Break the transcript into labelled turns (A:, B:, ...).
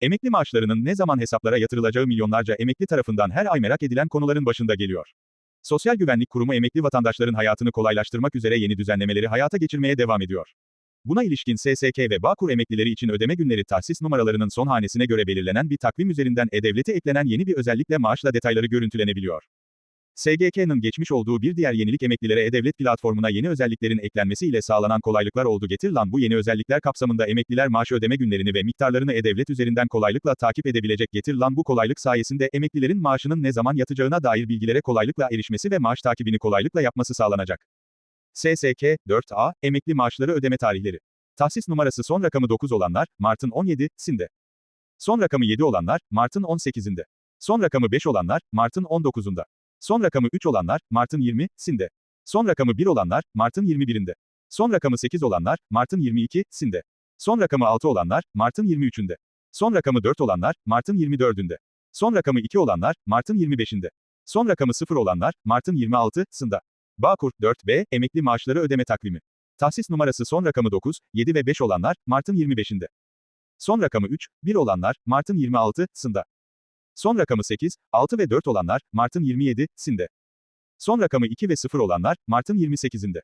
A: Emekli maaşlarının ne zaman hesaplara yatırılacağı milyonlarca emekli tarafından her ay merak edilen konuların başında geliyor. Sosyal Güvenlik Kurumu emekli vatandaşların hayatını kolaylaştırmak üzere yeni düzenlemeleri hayata geçirmeye devam ediyor. Buna ilişkin SSK ve Bağkur emeklileri için ödeme günleri tahsis numaralarının son hanesine göre belirlenen bir takvim üzerinden E-Devlet'e eklenen yeni bir özellikle maaşla detayları görüntülenebiliyor. SGK'nın geçmiş olduğu bir diğer yenilik emeklilere E-Devlet platformuna yeni özelliklerin eklenmesiyle sağlanan kolaylıklar oldu getirilen bu yeni özellikler kapsamında emekliler maaş ödeme günlerini ve miktarlarını E-Devlet üzerinden kolaylıkla takip edebilecek getirilen bu kolaylık sayesinde emeklilerin maaşının ne zaman yatacağına dair bilgilere kolaylıkla erişmesi ve maaş takibini kolaylıkla yapması sağlanacak. SSK, 4A, emekli maaşları ödeme tarihleri. Tahsis numarası son rakamı 9 olanlar, Mart'ın 17'sinde. Son rakamı 7 olanlar, Mart'ın 18'inde. Son rakamı 5 olanlar, Mart'ın 19'unda. Son rakamı 3 olanlar, Mart'ın 20'sinde. Son rakamı 1 olanlar, Mart'ın 21'inde. Son rakamı 8 olanlar, Mart'ın 22'sinde. Son rakamı 6 olanlar, Mart'ın 23'ünde. Son rakamı 4 olanlar, Mart'ın 24'ünde. Son rakamı 2 olanlar, Mart'ın 25'inde. Son rakamı 0 olanlar, Mart'ın 26'sında. Bağkur, 4B, emekli maaşları ödeme takvimi. Tahsis numarası son rakamı 9, 7 ve 5 olanlar, Mart'ın 25'inde. Son rakamı 3, 1 olanlar, Mart'ın 26'sında. Son rakamı 8, 6 ve 4 olanlar, Mart'ın 27'sinde. Son rakamı 2 ve 0 olanlar, Mart'ın 28'inde.